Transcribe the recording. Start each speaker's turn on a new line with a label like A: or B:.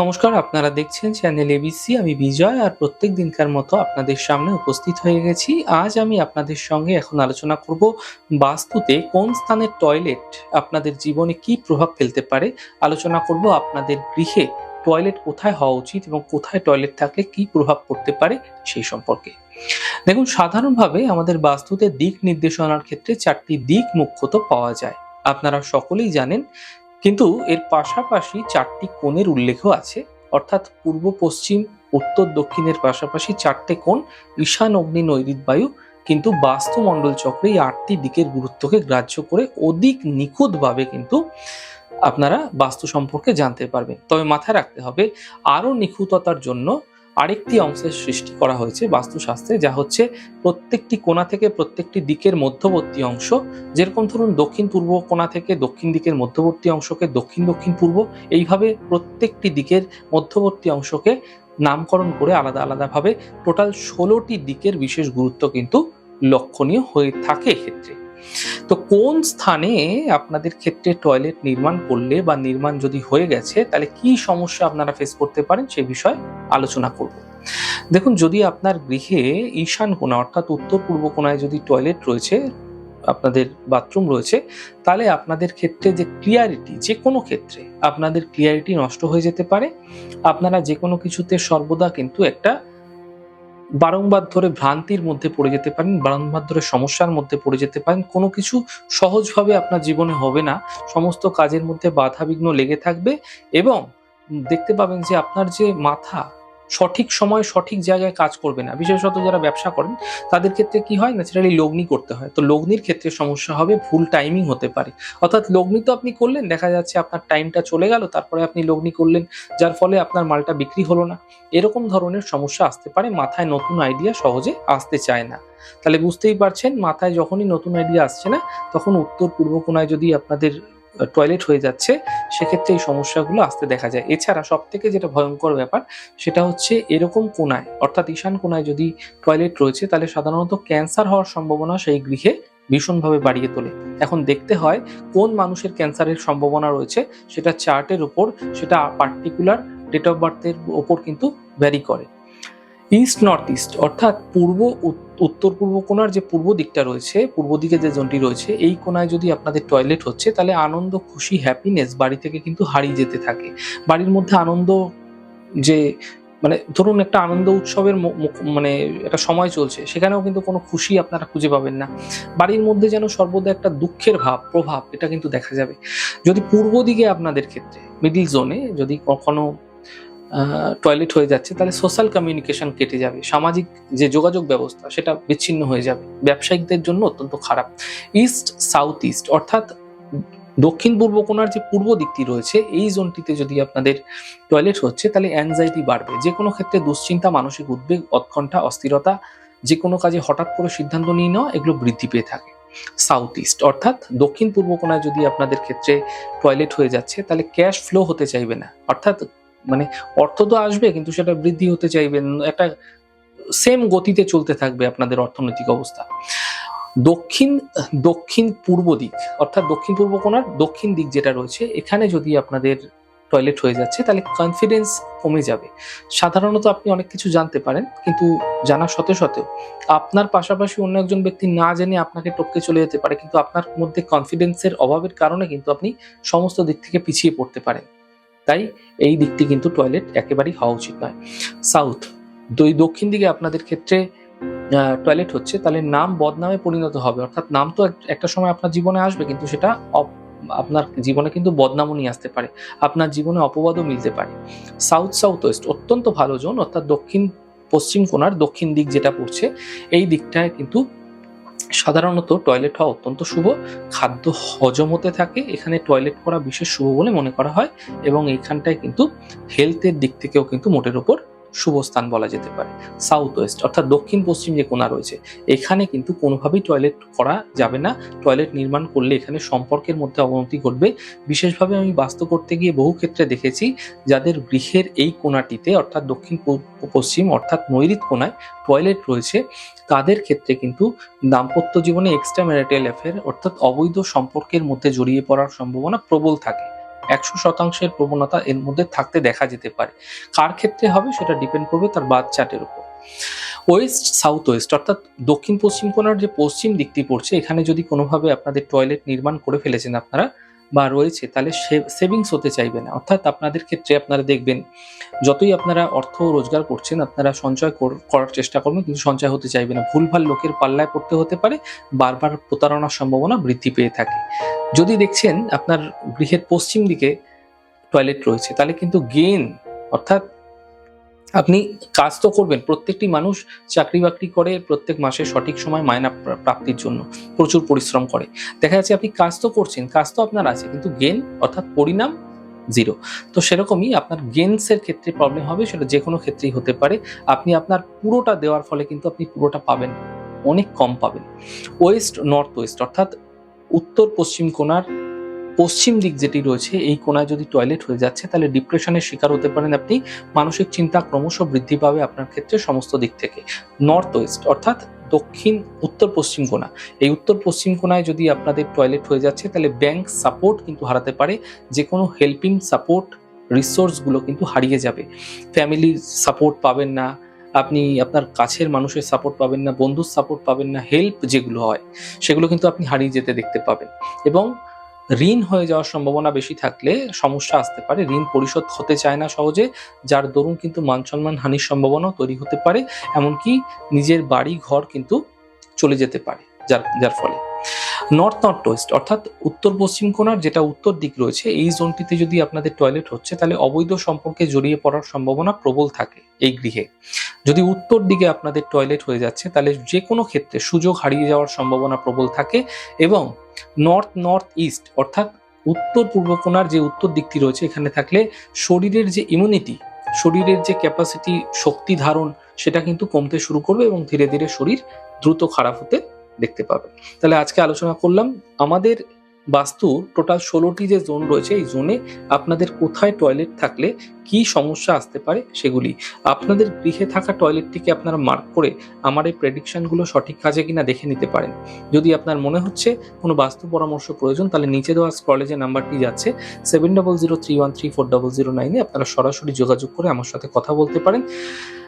A: নমস্কার, আপনারা দেখছেন চ্যানেল এবিসি আমি বিজয় আর প্রত্যেক দিনকার মতো আপনাদের সামনে উপস্থিত হয়ে গেছি। আজ আমি আপনাদের সঙ্গে এখন আলোচনা করব বাস্তুতে কোন স্থানের টয়লেট আপনাদের জীবনে কি প্রভাব ফেলতে পারে। আলোচনা করব আপনাদের গৃহে টয়লেট কোথায় হওয়া উচিত এবং কোথায় টয়লেট থাকলে কি প্রভাব পড়তে পারে সেই সম্পর্কে। দেখুন, সাধারণভাবে আমাদের বাস্তুতে দিক নির্দেশনার ক্ষেত্রে চারটি দিক মুখ্যত পাওয়া যায়। আপনারা সকলেই জানেন কিন্তু এর পাশাপাশি চারটি কোণের উল্লেখও আছে, অর্থাৎ পূর্ব, পশ্চিম, উত্তর, দক্ষিণের পাশাপাশি চারটে কোণ, ঈশান, অগ্নি নৈরিত বায়ু, কিন্তু বাস্তুমণ্ডল চক্রে এই আটটি দিকের গুরুত্বকে গ্রাহ্য করে অধিক নিখুঁতভাবে কিন্তু আপনারা বাস্তু সম্পর্কে জানতে পারবেন। তবে মাথায় রাখতে হবে, আরও নিখুঁততার জন্য আরেকটি অংশের সৃষ্টি করা হয়েছে বাস্তুশাস্ত্রে, যা হচ্ছে প্রত্যেকটি কোণা থেকে প্রত্যেকটি দিকের মধ্যবর্তী অংশ। যেরকম ধরুন দক্ষিণ পূর্ব কোণা থেকে দক্ষিণ দিকের মধ্যবর্তী অংশকে দক্ষিণ দক্ষিণ পূর্ব, এইভাবে প্রত্যেকটি দিকের মধ্যবর্তী অংশকে নামকরণ করে আলাদা আলাদাভাবে টোটাল ষোলোটি দিকের বিশেষ গুরুত্ব কিন্তু লক্ষণীয় হয়ে থাকে এক্ষেত্রে। তো কোন স্থানে আপনাদের ক্ষেত্রে টয়লেট নির্মাণ করলে বা নির্মাণ যদি হয়ে গেছে, তাহলে কি সমস্যা আপনারা ফেস করতে পারেন সে বিষয়ে? আলোচনা করব। দেখুন, যদি আপনার গৃহে ঈশান কোণা, অর্থাৎ উত্তর পূর্ব কোণায় যদি টয়লেট রয়েছে, আপনাদের বাথরুম রয়েছে, তাহলে আপনাদের ক্ষেত্রে যে ক্লিয়ারিটি যে কোনো ক্ষেত্রে আপনাদের ক্লিয়ারিটি নষ্ট হয়ে যেতে পারে। আপনারা যে কোনো কিছুতে সর্বদা কিন্তু একটা বারংবার ধরে ভ্রান্তির মধ্যে পড়ে যেতে পারেন, বারংবার ধরে সমস্যার মধ্যে পড়ে যেতে পারেন। কোনো কিছু সহজভাবে আপনার জীবনে হবে না। সমস্ত কাজের মধ্যে বাধা বিঘ্ন লেগে থাকবে এবং দেখতে পাবেন যে আপনার যে মাথা সঠিক সময় সঠিক জায়গায় কাজ করবে না। বিশেষত যারা ব্যবসা করেন, তাদের ক্ষেত্রে কি হয়? ন্যাচারালি লগ্নি করতে হয়। তো লগ্নির ক্ষেত্রে সমস্যা হবে, ভুল টাইমিং হতে পারে। অর্থাৎ লগ্নি তো আপনি করলেন, দেখা যাচ্ছে আপনার টাইমটা চলে গেল, তারপরে আপনি লগ্নি করলেন, যার ফলে আপনার মালটা বিক্রি হলো না। এরকম ধরনের সমস্যা আসতে পারে, মাথায় নতুন আইডিয়া সহজে আসতে চায় না। তাহলে বুঝতেই পারছেন, মাথায় যখনই নতুন আইডিয়া আসছে না, তখন উত্তর পূর্ব কোণায় যদি আপনাদের টয়লেট হয়ে যাচ্ছে, সেক্ষেত্রে এই সমস্যাগুলো আসতে দেখা যায়। এছাড়া সব থেকে যেটা ভয়ঙ্কর ব্যাপার, সেটা হচ্ছে এরকম কোনায় অর্থাৎ ঈশান কোনায় যদি টয়লেট রয়েছে, তাহলে সাধারণত ক্যান্সার হওয়ার সম্ভাবনা সেই গৃহে ভীষণভাবে বাড়িয়ে তোলে। এখন দেখতে হয় কোন মানুষের ক্যান্সারের সম্ভাবনা রয়েছে, সেটা চার্টের উপর, সেটা পার্টিকুলার ডেট অফ বার্থের ওপর কিন্তু ভ্যারি করে। ইস্ট নর্থ ইস্ট অর্থাৎ পূর্ব উত্তর পূর্ব কোণার যে পূর্ব দিকটা রয়েছে, পূর্ব দিকে যে জোনটি রয়েছে, এই কোণায় যদি আপনাদের টয়লেট হচ্ছে, তাহলে আনন্দ, খুশি হ্যাপিনেস বাড়ি থেকে কিন্তু হারিয়ে যেতে থাকে। বাড়ির মধ্যে আনন্দ যে মানে ধরুন একটা আনন্দ উৎসবের মানে একটা সময় চলছে, সেখানেও কিন্তু কোনো খুশি আপনারা খুঁজে পাবেন না। বাড়ির মধ্যে যেন সর্বদা একটা দুঃখের ভাব, প্রভাব, এটা কিন্তু দেখা যাবে। যদি পূর্ব দিকে আপনাদের ক্ষেত্রে মিডিল জোনে যদি কখনো টয়লেট হয়ে যাচ্ছে, তাহলে সোশ্যাল কমিউনিকেশন কেটে যাবে, সামাজিক যে যোগাযোগ ব্যবস্থা, সেটা বিচ্ছিন্ন হয়ে যাবে। ব্যবসায়িকদের জন্য অত্যন্ত খারাপ। ইস্ট সাউথ ইস্ট অর্থাৎ দক্ষিণ পূর্ব কোণার যে পূর্ব দিকটি রয়েছে, এই জোনটিতে যদি আপনাদের টয়লেট হচ্ছে, তাহলে অ্যাংজাইটি বাড়বে। যে কোনো ক্ষেত্রে দুশ্চিন্তা, মানসিক উদ্বেগ উৎকণ্ঠা অস্থিরতা, যে কোনো কাজে হঠাৎ করে সিদ্ধান্ত নিয়ে নেওয়া, এগুলো বৃদ্ধি পেয়ে থাকে। সাউথ ইস্ট অর্থাৎ দক্ষিণ পূর্ব কোণায় যদি আপনাদের ক্ষেত্রে টয়লেট হয়ে যাচ্ছে, তাহলে ক্যাশ ফ্লো হতে চাইবে না। অর্থাৎ মানে অর্থ তো আসবে, কিন্তু সেটা বৃদ্ধি হতে চাইবে একটা সেম গতিতে চলতে থাকবে আপনাদের অর্থনৈতিক অবস্থা। দক্ষিণ দক্ষিণ পূর্ব দিক, অর্থাৎ দক্ষিণ পূর্ব কোণার দক্ষিণ দিক যেটা রয়েছে, এখানে যদি আপনাদের টয়লেট হয়ে যাচ্ছে, তাহলে কনফিডেন্স কমে যাবে। সাধারণত আপনি অনেক কিছু জানতে পারেন, কিন্তু জানার সাথে সাথেও আপনার পাশাপাশি অন্য একজন ব্যক্তি না জেনে আপনাকে টপকে চলে যেতে পারে, কিন্তু আপনার মধ্যে কনফিডেন্সের অভাবের কারণে কিন্তু আপনি সমস্ত দিক থেকে পিছিয়ে পড়তে পারেন। তাই এই দিকটি কিন্তু টয়লেট একেবারেই হওয়া উচিত নয়। সাউথ দুই দক্ষিণ দিকে আপনাদের ক্ষেত্রে টয়লেট হচ্ছে, তাহলে নাম বদনামে পরিণত হবে। অর্থাৎ নাম তো এক- একটা সময় আপনার জীবনে আসবে, কিন্তু সেটা আপনার জীবনে কিন্তু বদনামও নিয়ে আসতে পারে। আপনার জীবনে অপবাদও মিলতে পারে। সাউথ সাউথ ওয়েস্ট অত্যন্ত ভালো জোন অর্থাৎ দক্ষিণ, পশ্চিম কোণার দক্ষিণ দিক যেটা পড়ছে, এই দিকটায় কিন্তু সাধারণত টয়লেট হওয়া অত্যন্ত শুভ। খাদ্য হজম হতে থাকে। এখানে টয়লেট করা বিশেষ শুভ বলে মনে করা হয় এবং এইখানটায় কিন্তু হেলথের দিক থেকেও কিন্তু মোটের ওপর শুভ স্থান বলা যেতে পারে। সাউথ ওয়েস্ট অর্থাৎ দক্ষিণ পশ্চিম যে কোণা রয়েছে, এখানে কিন্তু কোনোভাবেই টয়লেট করা যাবে না। টয়লেট নির্মাণ করলে এখানে সম্পর্কের মধ্যে অবনতি ঘটবে। বিশেষভাবে আমি বাস্তু করতে গিয়ে বহু ক্ষেত্রে দেখেছি, যাদের গৃহের এই কোণাটিতে, অর্থাৎ দক্ষিণ পশ্চিম, অর্থাৎ নৈরিত কোণায় টয়লেট রয়েছে, তাদের ক্ষেত্রে কিন্তু দাম্পত্য জীবনে এক্সট্রা ম্যারিটাল অ্যাফেয়ার অর্থাৎ অবৈধ সম্পর্কের মধ্যে জড়িয়ে পড়ার সম্ভাবনা প্রবল থাকে। একশো শতাংশের প্রবণতা এর মধ্যে থাকতে দেখা যেতে পারে। কার ক্ষেত্রে হবে সেটা ডিপেন্ড করবে তার বাদ চার্টের উপর। ওয়েস্ট সাউথ ওয়েস্ট, অর্থাৎ দক্ষিণ পশ্চিম কোনার যে পশ্চিম দিকটি পড়ছে, এখানে যদি কোনোভাবে আপনাদের টয়লেট নির্মাণ করে ফেলেছেন আপনারা বা রয়েছে, তাহলে সেভিংস হতে চাইবে না। অর্থাৎ আপনাদের ক্ষেত্রে আপনারা দেখবেন, যতই আপনারা অর্থ রোজগার করছেন, আপনারা সঞ্চয় কর- করার চেষ্টা করবেন, কিন্তু সঞ্চয় হতে চাইবে না। ভুলভাল লোকের পাল্লায় পড়তে হতে পারে, বারবার প্রতারণার সম্ভাবনা বৃদ্ধি পেয়ে থাকে। যদি দেখছেন আপনার গৃহের পশ্চিম দিকে টয়লেট রয়েছে, তাহলে কিন্তু গেন অর্থাৎ আপনি কাজ তো করবেন, প্রত্যেকটি মানুষ চাকরি বাকরি করে প্রত্যেক মাসে সঠিক সময় মায়না প্রাপ্তির জন্য, প্রচুর পরিশ্রম করে। দেখা যাচ্ছে আপনি কাজ তো করছেন, কাজ তো আপনার আছে, কিন্তু গেন অর্থাৎ পরিণাম জিরো তো সেরকমই আপনার গেমসের ক্ষেত্রে প্রবলেম হবে, সেটা যে কোনো ক্ষেত্রেই হতে পারে। আপনি আপনার পুরোটা দেওয়ার ফলে কিন্তু আপনি পুরোটা পাবেন, অনেক কম পাবেন। ওয়েস্ট, নর্থ ওয়েস্ট, অর্থাৎ উত্তর পশ্চিম কোণার পশ্চিম দিক যেটি রয়েছে, এই কোণায় যদি টয়লেট হয়ে যাচ্ছে, তাহলে ডিপ্রেশনের শিকার হতে পারেন আপনি। মানসিক চিন্তা ক্রমশ বৃদ্ধি পাবে আপনার ক্ষেত্রে সমস্ত দিক থেকে। নর্থ ওয়েস্ট অর্থাৎ দক্ষিণ, উত্তর পশ্চিম কোণা এই উত্তর পশ্চিম কোণায় যদি আপনাদের টয়লেট হয়ে যাচ্ছে, তাহলে ব্যাংক সাপোর্ট কিন্তু হারাতে পারে। যে কোনো হেল্পিং সাপোর্ট রিসোর্সগুলো কিন্তু হারিয়ে যাবে। ফ্যামিলির সাপোর্ট পাবেন না, আপনি আপনার কাছের মানুষের সাপোর্ট পাবেন না, বন্ধুর সাপোর্ট পাবেন না হেল্প যেগুলো হয়, সেগুলো কিন্তু আপনি হারিয়ে যেতে দেখতে পাবেন। এবং ঋণ হয়ে যাওয়ার সম্ভাবনা বেশি থাকলে সমস্যা আসতে পারে। ঋণ পরিশোধ হতে চায় না সহজে, যার দরুন কিন্তু মান সম্মান হানির সম্ভাবনাও তৈরি হতে পারে, এমনকি নিজের বাড়ি, ঘর কিন্তু চলে যেতে পারে, যার যার ফলে। নর্থ নর্থ ওয়েস্ট অর্থাৎ উত্তর পশ্চিম কোণার যেটা উত্তর দিক রয়েছে, এই জোনটিতে যদি আপনাদের টয়লেট হচ্ছে, তাহলে অবৈধ সম্পর্কে জড়িয়ে পড়ার সম্ভাবনা প্রবল থাকে এই গৃহে। যদি উত্তর দিকে আপনাদের টয়লেট হয়ে যাচ্ছে, তাহলে যে কোনো ক্ষেত্রে সুযোগ হারিয়ে যাওয়ার সম্ভাবনা প্রবল থাকে এবং নর্থ নর্থ ইস্ট অর্থাৎ উত্তর পূর্ব কোণার যে উত্তর দিকটি রয়েছে, এখানে থাকলে শরীরের যে ইমিউনিটি শরীরের যে ক্যাপাসিটি শক্তি ধারণ, সেটা কিন্তু কমতে শুরু করবে এবং ধীরে ধীরে শরীর দ্রুত খারাপ হতে দেখতে পাবে। তাহলে আজকে আলোচনা করলাম আমাদের বাস্তু টোটাল ষোলোটি যে জোন রয়েছে, এই জোনে আপনাদের কোথায় টয়লেট থাকলে কি সমস্যা আসতে পারে সেগুলি, আপনাদের গৃহে থাকা টয়লেটটিকে আপনারা মার্ক করে আমার এই প্রেডিকশনগুলো সঠিক কাজে কিনা দেখে নিতে পারেন। যদি আপনার মনে হচ্ছে কোনো বাস্তু পরামর্শ প্রয়োজন, তাহলে নিচে দেওয়া স্ক্রলে যে নাম্বারটি যাচ্ছে seven double zero three one three four double zero নাইনে আপনারা সরাসরি যোগাযোগ করে আমার সাথে কথা বলতে পারেন।